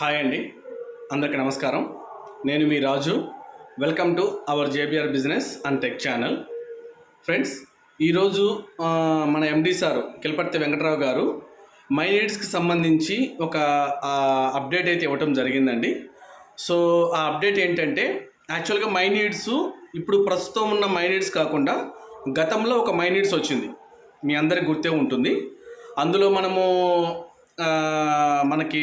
Hi అండి. అందరికీ నమస్కారం. నేను మీ Raju. Welcome to our JBR business and tech channel friends ఈరోజు మన ఎండి సారు కిలపర్తి వెంకటరావు గారు మై నీడ్స్కి సంబంధించి ఒక అప్డేట్ అయితే ఇవ్వటం జరిగిందండి. సో ఆ అప్డేట్ ఏంటంటే యాక్చువల్గా మై నీడ్స్ ఇప్పుడు ప్రస్తుతం ఉన్న మై నీడ్స్ కాకుండా గతంలో ఒక మై నీడ్స్ వచ్చింది. మీ అందరికి గుర్తే ఉంటుంది. అందులో మనము మనకి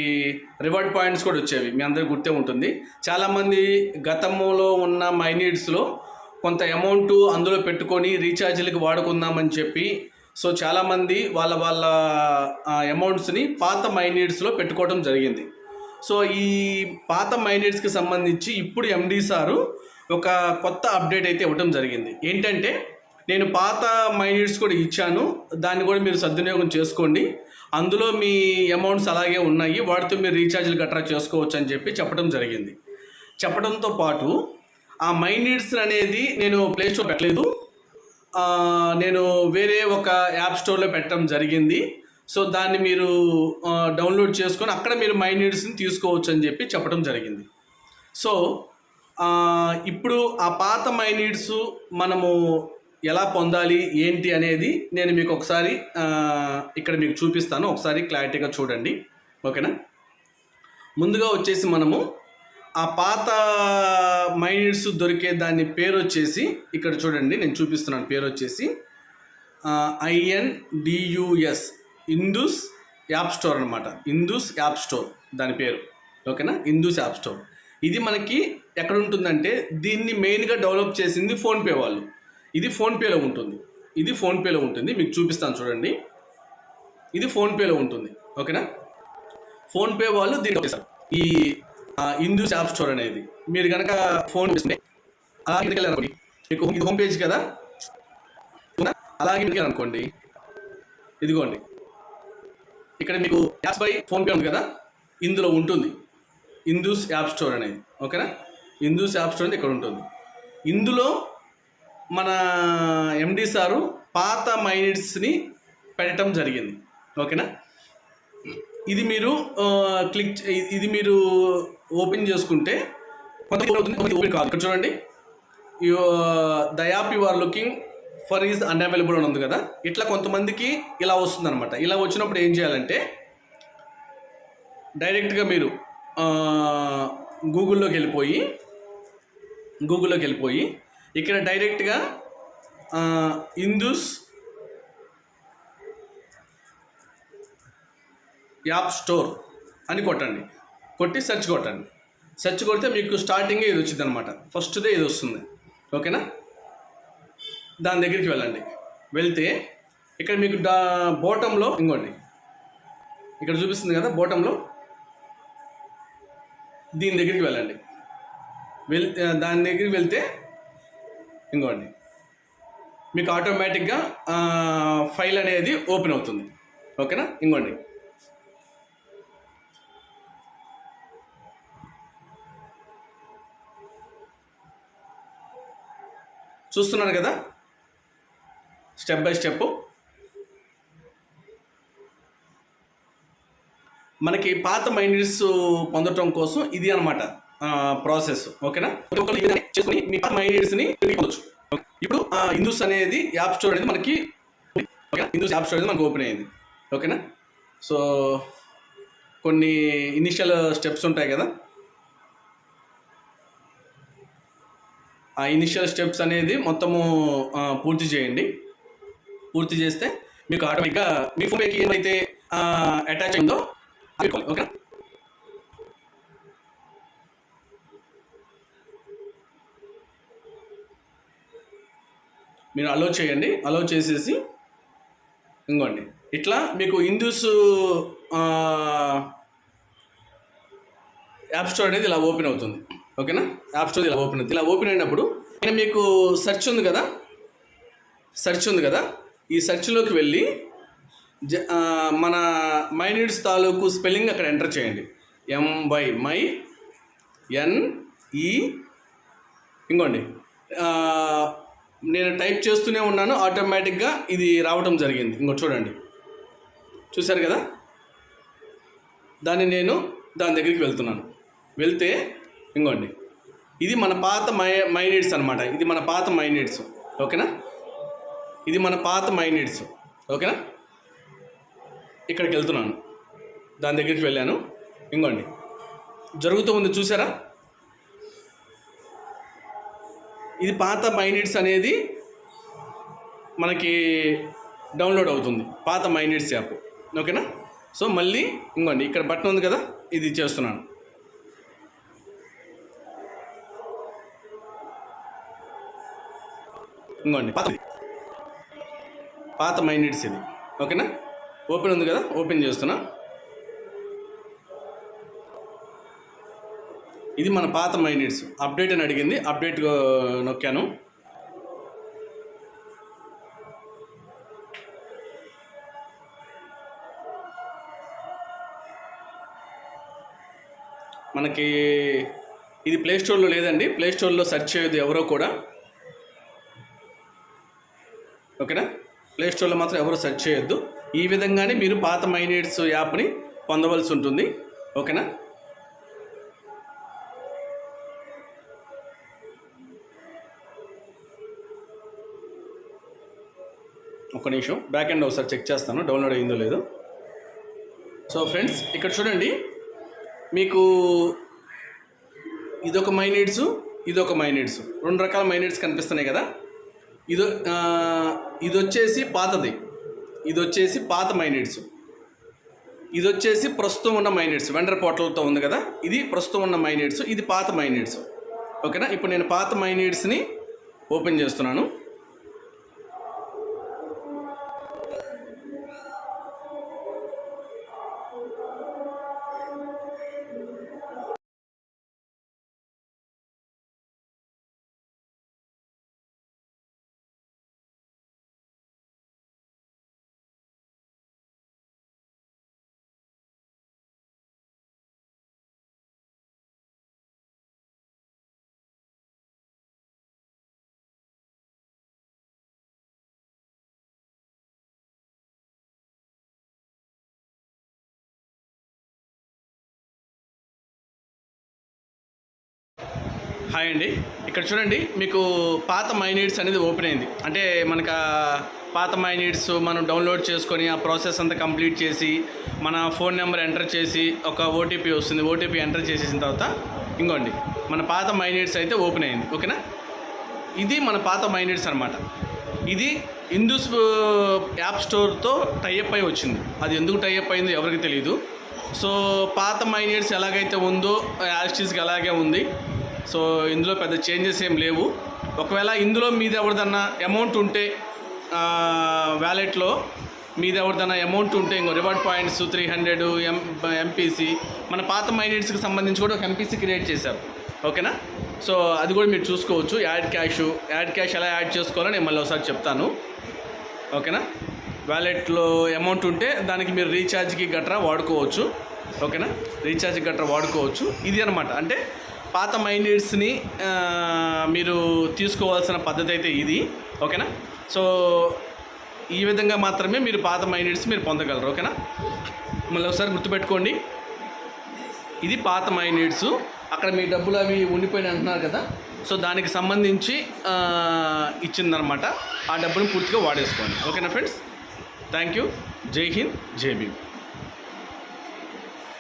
రివార్డ్ పాయింట్స్ కూడా వచ్చేవి. మీ అందరికి గుర్తే ఉంటుంది. చాలామంది గతంలో ఉన్న మైనీడ్స్లో కొంత అమౌంట్ అందులో పెట్టుకొని రీఛార్జీలకు వాడుకుందామని చెప్పి సో చాలామంది వాళ్ళ వాళ్ళ అమౌంట్స్ని పాత మైనీడ్స్లో పెట్టుకోవడం జరిగింది. సో ఈ పాత మైనీడ్స్కి సంబంధించి ఇప్పుడు ఎండీ సారు ఒక కొత్త అప్డేట్ అయితే ఇవ్వడం జరిగింది. ఏంటంటే నేను పాత మైనీట్స్ కూడా ఇచ్చాను. దాన్ని కూడా మీరు సద్వినియోగం చేసుకోండి. అందులో మీ అమౌంట్స్ అలాగే ఉన్నాయి. వాటితో మీరు రీఛార్జ్లు గట్రా చేసుకోవచ్చు అని చెప్పి చెప్పడం జరిగింది. చెప్పడంతో పాటు ఆ మై అనేది నేను ప్లే స్టోర్ పెట్టలేదు. నేను వేరే ఒక యాప్ స్టోర్లో పెట్టడం జరిగింది. సో దాన్ని మీరు డౌన్లోడ్ చేసుకొని అక్కడ మీరు మై నీడ్స్ని తీసుకోవచ్చు అని చెప్పి చెప్పడం జరిగింది. సో ఇప్పుడు ఆ పాత మై మనము ఎలా పొందాలి ఏంటి అనేది నేను మీకు ఒకసారి ఇక్కడ మీకు చూపిస్తాను. ఒకసారి క్లారిటీగా చూడండి. ఓకేనా? ముందుగా వచ్చేసి మనము ఆ పాత మైనిడ్స్ దొరికే దాని పేరు వచ్చేసి ఇక్కడ చూడండి నేను చూపిస్తున్నాను పేరు వచ్చేసి. ఐఎన్డియుఎస్ ఇందూస్ యాప్ స్టోర్ అనమాట ఇందూస్ యాప్ స్టోర్ దాని పేరు. ఓకేనా? Indus app store. ఇది మనకి ఎక్కడ ఉంటుందంటే దీన్ని మెయిన్గా డెవలప్ చేసింది ఫోన్పే వాళ్ళు. ఇది ఫోన్పేలో ఉంటుంది. ఇది ఫోన్పేలో ఉంటుంది. మీకు చూపిస్తాను చూడండి. ఇది ఫోన్పేలో ఉంటుంది. ఓకేనా? ఫోన్పే వాళ్ళు దీన్ని చేశారు ఈ ఇందూస్ యాప్ స్టోర్ అనేది. మీరు కనుక ఫోన్ చేస్తే అలాగే ఇంటికి అనుకోండి మీకు ఇది హోమ్ పేజ్ కదా? అలాగే ఇంటికి అనుకోండి ఇదిగోండి. ఇక్కడ మీకు యాప్స్ బై ఫోన్పే ఉంది కదా? ఇందులో ఉంటుంది. ఇందూస్ యాప్ స్టోర్ అనేది. ఓకేనా? ఇందూస్ యాప్ స్టోర్ అనేది ఇక్కడ ఉంటుంది. ఇందులో మన ఎండి సారు పాత మైనిట్స్ని పెట్టడం జరిగింది. ఓకేనా? ఇది మీరు క్లిక్ ఇది మీరు ఓపెన్ చేసుకుంటే కొంతమంది ఓపెన్ కాదు. ఇక్కడ చూడండి. The app you are looking for is unavailable అని ఉంది కదా? ఇట్లా కొంతమందికి ఇలా వస్తుందన్నమాట. ఇలా వచ్చినప్పుడు ఏం చేయాలంటే డైరెక్ట్గా మీరు గూగుల్లోకి వెళ్ళిపోయి గూగుల్లోకి వెళ్ళిపోయి ఇక్కడ డైరెక్ట్గా హిందూస్ ఇందూస్ యాప్ స్టోర్ అని కొట్టండి. కొట్టి సెర్చ్ కొట్టండి. సెర్చ్ కొడితే మీకు స్టార్టింగే ఇది వచ్చింది అనమాట ఫస్ట్దే ఇది వస్తుంది. ఓకేనా? దాని దగ్గరికి వెళ్ళండి. వెళ్తే ఇక్కడ మీకు డా బోటంలో ఇంకోండి ఇక్కడ చూపిస్తుంది కదా బోటంలో? దీని దగ్గరికి వెళ్ళండి. వెళ్ దాని దగ్గరికి వెళ్తే ఇంకోండి. మీకు ఆటోమేటిక్గా ఫైల్ అనేది ఓపెన్ అవుతుంది. ఓకేనా? ఇంకోండి. చూస్తున్నారు కదా? స్టెప్ బై స్టెప్ మనకి పాత మైండ్స్ పొందటం కోసం ఇది అనమాట ప్రాసెస్ ఓకేనా? చేసుకుని మీ పొందొచ్చు. ఇప్పుడు హిందూస్ అనేది యాప్ స్టోర్ అనేది మనకి ఓకేనా? హిందూస్ యాప్ స్టోర్ అనేది మనకు ఓపెన్ అయ్యింది ఓకేనా? సో కొన్ని ఇనిషియల్ స్టెప్స్ ఉంటాయి కదా? ఆ ఇనిషియల్ స్టెప్స్ అనేది మొత్తము పూర్తి చేయండి. పూర్తి చేస్తే మీకు ఆటోమేటిక్గా మీ ఫోన్కి ఏమైతే అటాచ్ అయిందో ఓకే మీరు అలో చేయండి అలో చేసేసి ఇంకోండి. ఇట్లా మీకు హిందూస్ యాప్ స్టోర్ అనేది ఇలా ఓపెన్ అవుతుంది. ఓకేనా యాప్ స్టోర్ ఇలా ఓపెన్ అవుతుంది. ఇలా ఓపెన్ అయినప్పుడు మీకు సెర్చ్ ఉంది కదా? సెర్చ్ ఉంది కదా? ఈ సెర్చ్లోకి వెళ్ళి జ మన మైనీడ్స్ తాలూకు స్పెల్లింగ్ అక్కడ ఎంటర్ చేయండి. ఎం బై మై ఎన్ఈ ఇంకోండి. నేను టైప్ చేస్తూనే ఉన్నాను ఆటోమేటిక్గా ఇది రావడం జరిగింది. ఇంకో చూడండి. చూశారు కదా? దాన్ని నేను దాని దగ్గరికి వెళ్తున్నాను. వెళ్తే ఇంకోండి. ఇది మన పాత మై మైనీడ్స్ అనమాట ఇది మన పాత మైనీడ్స్. ఓకేనా? ఇది మన పాత మైనీడ్స్. ఓకేనా? ఇక్కడికి వెళ్తున్నాను. దాని దగ్గరికి వెళ్ళాను. ఇంకోండి. జరుగుతూ ఉంది చూసారా ఇది పాత మైనిట్స్ అనేది మనకి డౌన్లోడ్ అవుతుంది. పాత మైనిట్స్ యాప్. ఓకేనా? సో మళ్ళీ ఇంకోండి ఇక్కడ బటన్ ఉంది కదా ఇది చేస్తున్నాను. ఇంకోండి పాత పాత మైనిట్స్ ఇది. ఓకేనా? ఓపెన్ ఉంది కదా ఓపెన్ చేస్తున్నా. ఇది మన పాత మైనిట్స్ అప్డేట్ అని అడిగింది. అప్డేట్ నొక్కాను. మనకి ఇది ప్లే స్టోర్లో లేదండి. ప్లే స్టోర్లో సెర్చ్ చేయదు ఎవరో కూడా. ఓకేనా? ప్లే స్టోర్లో మాత్రం ఎవరు సెర్చ్ చేయొద్దు. ఈ విధంగానే మీరు పాత మైనేట్స్ యాప్ని పొందవలసి ఉంటుంది. ఓకేనా? ఒక్క నిమిషం. బ్యాక్ ఎండ్ ఒకసారి చెక్ చేస్తాను. డౌన్లోడ్ అయిందో లేదో. సో ఫ్రెండ్స్ ఇక్కడ చూడండి. మీకు ఇదొక మైనిట్స్ ఇదొక మైనీడ్స్. రెండు రకాల మైనీడ్స్ కనిపిస్తున్నాయి కదా? ఇది ఇది వచ్చేసి పాతది. ఇది వచ్చేసి పాత మైనీడ్స్. ఇది వచ్చేసి ప్రస్తుతం ఉన్న మైనీడ్స్. వెండర్ పోర్టల్తో ఉంది కదా? ఇది ప్రస్తుతం ఉన్న మైనీడ్స్ ఇది పాత మైనీడ్స్. ఓకేనా ఇప్పుడు నేను పాత మైనీడ్స్ని ఓపెన్ చేస్తున్నాను. హాయ్ అండి. ఇక్కడ చూడండి మీకు పాత మైనీడ్స్ అనేది ఓపెన్ అయింది. అంటే మనకు పాత మైనీడ్స్ మనం డౌన్లోడ్ చేసుకొని ఆ ప్రాసెస్ అంతా కంప్లీట్ చేసి మన ఫోన్ నెంబర్ ఎంటర్ చేసి ఒక ఓటీపీ వస్తుంది. ఓటీపీ ఎంటర్ చేసేసిన తర్వాత ఇంకోండి మన పాత మైనీడ్స్ అయితే ఓపెన్ అయింది. ఓకేనా ఇది మన పాత మైనీడ్స్ అనమాట ఇది హిందూస్ యాప్ స్టోర్తో టైఅప్ అయి వచ్చింది. అది ఎందుకు టైఅప్ అయిందో ఎవరికి తెలియదు సో పాత మైనీడ్స్ ఎలాగైతే ఉందో యాస్టీస్కి అలాగే ఉంది. సో ఇందులో పెద్ద చేంజెస్ ఏం లేవు. ఒకవేళ ఇందులో మీద ఎవరిదన్నా అమౌంట్ ఉంటే వ్యాలెట్లో మీద ఎవరిదన్నా అమౌంట్ ఉంటే ఇంకో reward points three hundred M MPC మన పాత మైనెట్స్కి సంబంధించి కూడా ఒక ఎంపీసీ క్రియేట్ చేశారు. ఓకేనా? సో అది కూడా మీరు చూసుకోవచ్చు. యాడ్ క్యాష్ యాడ్ క్యాష్ ఎలా యాడ్ చేసుకోవాలో నేను మళ్ళీ ఒకసారి చెప్తాను. ఓకేనా? వ్యాలెట్లో అమౌంట్ ఉంటే దానికి మీరు రీఛార్జ్కి గట్రా వాడుకోవచ్చు. ఓకేనా? రీఛార్జ్కి గట్రా వాడుకోవచ్చు. ఇది అనమాట అంటే పాత మైండెడ్స్ని మీరు తీసుకోవాల్సిన పద్ధతి అయితే ఇది ఓకేనా? సో ఈ విధంగా మాత్రమే మీరు పాత మైండెడ్స్ మీరు పొందగలరు ఓకేనా? మళ్ళీ ఒకసారి గుర్తుపెట్టుకోండి. ఇది పాత మైండెడ్స్ అక్కడ మీ డబ్బులు అవి ఉండిపోయిన అంటున్నారు కదా? సో దానికి సంబంధించి ఇచ్చిందనమాట ఆ డబ్బుని పూర్తిగా వాడేసుకోండి. ఓకేనా ఫ్రెండ్స్? Thank you. జై హింద్ జై భీమ్.